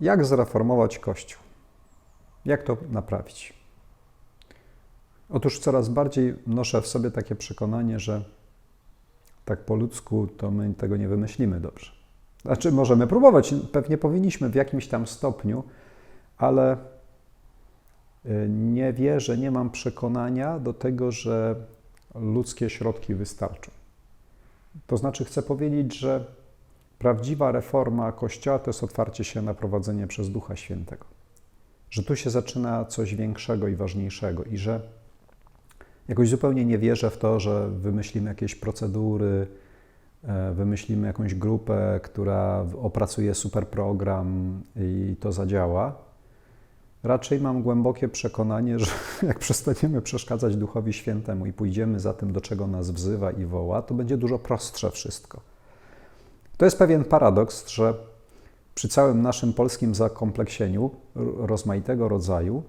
Jak zreformować Kościół? Jak to naprawić? Otóż coraz bardziej noszę w sobie takie przekonanie, że tak po ludzku to my tego nie wymyślimy dobrze. Znaczy, możemy próbować, pewnie powinniśmy w jakimś tam stopniu, ale y, nie wierzę, nie mam przekonania do tego, że ludzkie środki wystarczą. To znaczy, chcę powiedzieć, że prawdziwa reforma Kościoła to jest otwarcie się na prowadzenie przez Ducha Świętego. Że tu się zaczyna coś większego i ważniejszego i że jakoś zupełnie nie wierzę w to, że wymyślimy jakieś procedury, e, wymyślimy jakąś grupę, która opracuje super program i to zadziała. Raczej mam głębokie przekonanie, że jak przestaniemy przeszkadzać Duchowi Świętemu i pójdziemy za tym, do czego nas wzywa i woła, to będzie dużo prostsze wszystko. To jest pewien paradoks, że przy całym naszym polskim zakompleksieniu rozmaitego rodzaju,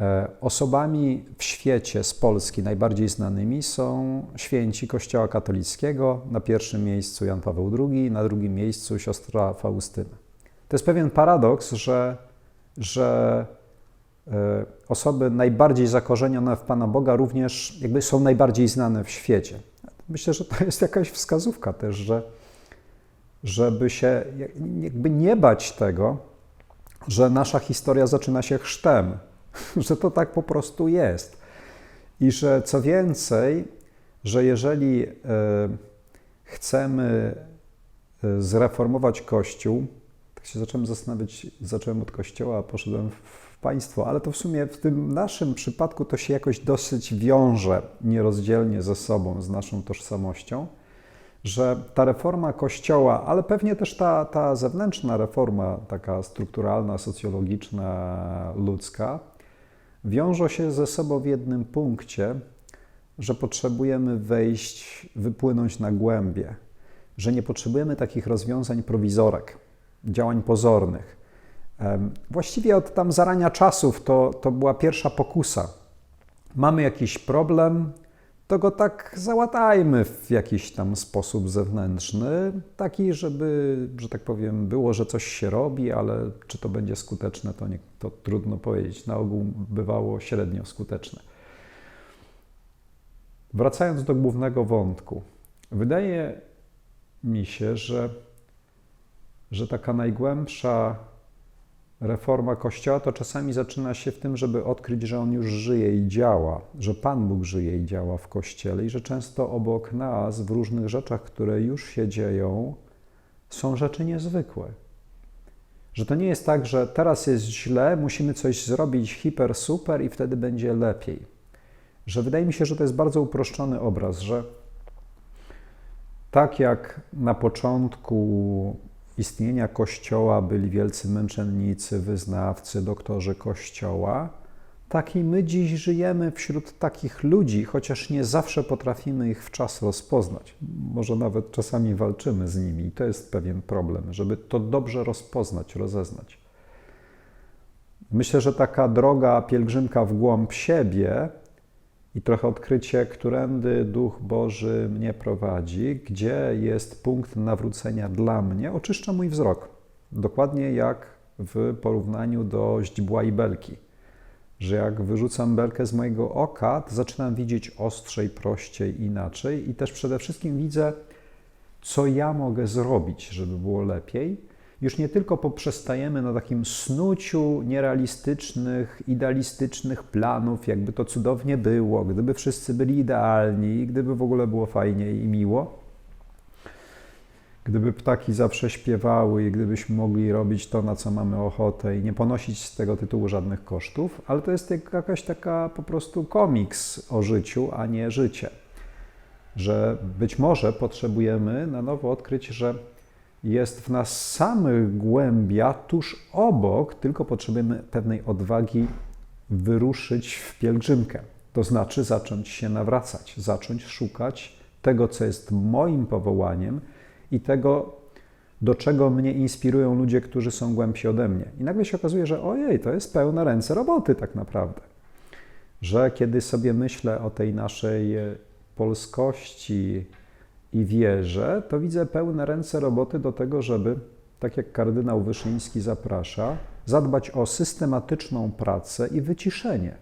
e, osobami w świecie z Polski najbardziej znanymi są święci Kościoła katolickiego, na pierwszym miejscu Jan Paweł II, na drugim miejscu siostra Faustyna. To jest pewien paradoks, że, że e, osoby najbardziej zakorzenione w Pana Boga również jakby są najbardziej znane w świecie. Myślę, że to jest jakaś wskazówka też, że żeby się jakby nie bać tego, że nasza historia zaczyna się chrztem, że to tak po prostu jest. I że co więcej, że jeżeli e, chcemy e, zreformować Kościół, tak się zacząłem zastanawiać, zacząłem od Kościoła, a poszedłem w państwo, ale to w sumie w tym naszym przypadku to się jakoś dosyć wiąże nierozdzielnie ze sobą, z naszą tożsamością że ta reforma Kościoła, ale pewnie też ta, ta zewnętrzna reforma, taka strukturalna, socjologiczna, ludzka, wiążą się ze sobą w jednym punkcie, że potrzebujemy wejść, wypłynąć na głębie, że nie potrzebujemy takich rozwiązań prowizorek, działań pozornych. Właściwie od tam zarania czasów to, to była pierwsza pokusa. Mamy jakiś problem, to go tak załatajmy w jakiś tam sposób zewnętrzny, taki, żeby, że tak powiem, było, że coś się robi, ale czy to będzie skuteczne, to, nie, to trudno powiedzieć. Na ogół bywało średnio skuteczne. Wracając do głównego wątku, wydaje mi się, że, że taka najgłębsza reforma Kościoła to czasami zaczyna się w tym, żeby odkryć, że On już żyje i działa, że Pan Bóg żyje i działa w Kościele i że często obok nas, w różnych rzeczach, które już się dzieją, są rzeczy niezwykłe. Że to nie jest tak, że teraz jest źle, musimy coś zrobić hiper, super i wtedy będzie lepiej. Że wydaje mi się, że to jest bardzo uproszczony obraz, że tak jak na początku istnienia Kościoła byli wielcy męczennicy, wyznawcy, doktorzy Kościoła, tak i my dziś żyjemy wśród takich ludzi, chociaż nie zawsze potrafimy ich w czas rozpoznać. Może nawet czasami walczymy z nimi i to jest pewien problem, żeby to dobrze rozpoznać, rozeznać. Myślę, że taka droga pielgrzymka w głąb siebie i trochę odkrycie, którędy Duch Boży mnie prowadzi, gdzie jest punkt nawrócenia dla mnie, oczyszcza mój wzrok. Dokładnie jak w porównaniu do źdźbła i belki. Że jak wyrzucam belkę z mojego oka, to zaczynam widzieć ostrzej, prościej, inaczej i też przede wszystkim widzę, co ja mogę zrobić, żeby było lepiej już nie tylko poprzestajemy na takim snuciu nierealistycznych, idealistycznych planów, jakby to cudownie było, gdyby wszyscy byli idealni, gdyby w ogóle było fajnie i miło, gdyby ptaki zawsze śpiewały i gdybyśmy mogli robić to, na co mamy ochotę i nie ponosić z tego tytułu żadnych kosztów, ale to jest jakaś taka po prostu komiks o życiu, a nie życie. Że być może potrzebujemy na nowo odkryć, że jest w nas samych głębia, tuż obok, tylko potrzebujemy pewnej odwagi wyruszyć w pielgrzymkę. To znaczy zacząć się nawracać, zacząć szukać tego, co jest moim powołaniem i tego, do czego mnie inspirują ludzie, którzy są głębsi ode mnie. I nagle się okazuje, że ojej, to jest pełne ręce roboty tak naprawdę. Że kiedy sobie myślę o tej naszej polskości, i wierzę, to widzę pełne ręce roboty do tego, żeby tak jak kardynał Wyszyński zaprasza, zadbać o systematyczną pracę i wyciszenie.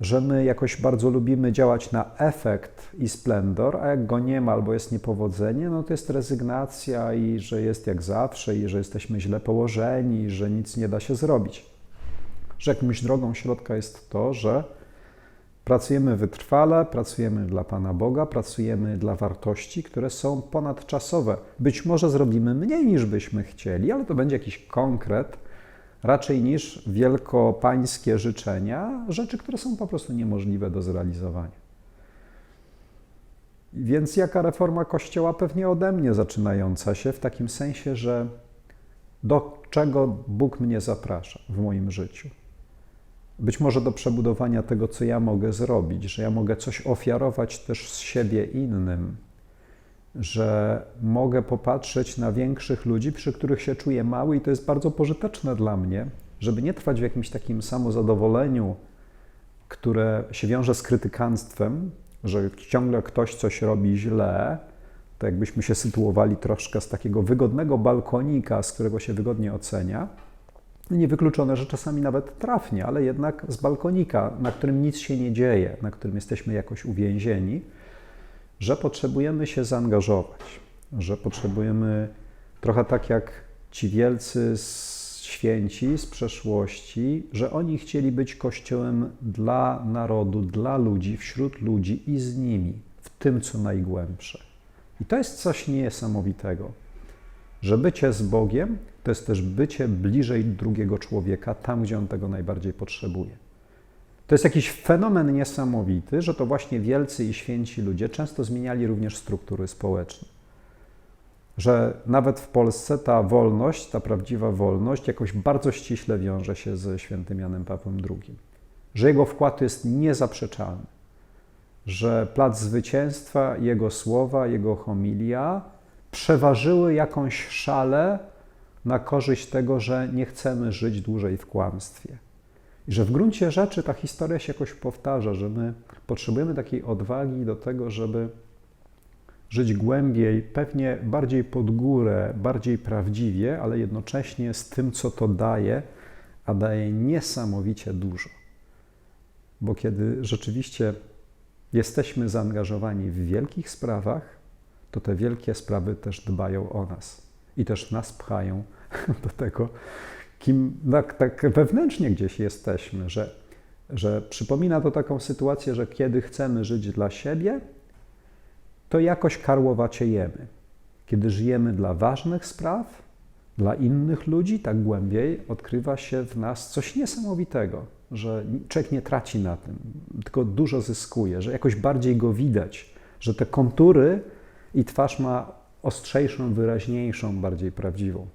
Że my jakoś bardzo lubimy działać na efekt i splendor, a jak go nie ma albo jest niepowodzenie, no to jest rezygnacja i że jest jak zawsze, i że jesteśmy źle położeni, i że nic nie da się zrobić. Że jakąś drogą środka jest to, że Pracujemy wytrwale, pracujemy dla Pana Boga, pracujemy dla wartości, które są ponadczasowe. Być może zrobimy mniej niż byśmy chcieli, ale to będzie jakiś konkret, raczej niż wielkopańskie życzenia, rzeczy, które są po prostu niemożliwe do zrealizowania. Więc jaka reforma Kościoła pewnie ode mnie zaczynająca się, w takim sensie, że do czego Bóg mnie zaprasza w moim życiu być może do przebudowania tego, co ja mogę zrobić, że ja mogę coś ofiarować też z siebie innym, że mogę popatrzeć na większych ludzi, przy których się czuję mały, i to jest bardzo pożyteczne dla mnie, żeby nie trwać w jakimś takim samozadowoleniu, które się wiąże z krytykanstwem, że ciągle ktoś coś robi źle, to jakbyśmy się sytuowali troszkę z takiego wygodnego balkonika, z którego się wygodnie ocenia Niewykluczone, że czasami nawet trafnie, ale jednak z balkonika, na którym nic się nie dzieje, na którym jesteśmy jakoś uwięzieni, że potrzebujemy się zaangażować, że potrzebujemy trochę tak jak ci wielcy święci z przeszłości, że oni chcieli być kościołem dla narodu, dla ludzi, wśród ludzi i z nimi, w tym co najgłębsze. I to jest coś niesamowitego, że bycie z Bogiem to jest też bycie bliżej drugiego człowieka, tam gdzie on tego najbardziej potrzebuje. To jest jakiś fenomen niesamowity, że to właśnie wielcy i święci ludzie często zmieniali również struktury społeczne. Że nawet w Polsce ta wolność, ta prawdziwa wolność, jakoś bardzo ściśle wiąże się ze świętym Janem Pawłem II. Że jego wkład jest niezaprzeczalny. Że plac zwycięstwa, jego słowa, jego homilia przeważyły jakąś szalę na korzyść tego, że nie chcemy żyć dłużej w kłamstwie. I że w gruncie rzeczy ta historia się jakoś powtarza, że my potrzebujemy takiej odwagi do tego, żeby żyć głębiej, pewnie bardziej pod górę, bardziej prawdziwie, ale jednocześnie z tym, co to daje, a daje niesamowicie dużo. Bo kiedy rzeczywiście jesteśmy zaangażowani w wielkich sprawach, to te wielkie sprawy też dbają o nas i też nas pchają do tego, kim tak, tak wewnętrznie gdzieś jesteśmy, że, że przypomina to taką sytuację, że kiedy chcemy żyć dla siebie, to jakoś karłowacie jemy. Kiedy żyjemy dla ważnych spraw, dla innych ludzi, tak głębiej, odkrywa się w nas coś niesamowitego, że człowiek nie traci na tym, tylko dużo zyskuje, że jakoś bardziej go widać, że te kontury i twarz ma ostrzejszą, wyraźniejszą, bardziej prawdziwą.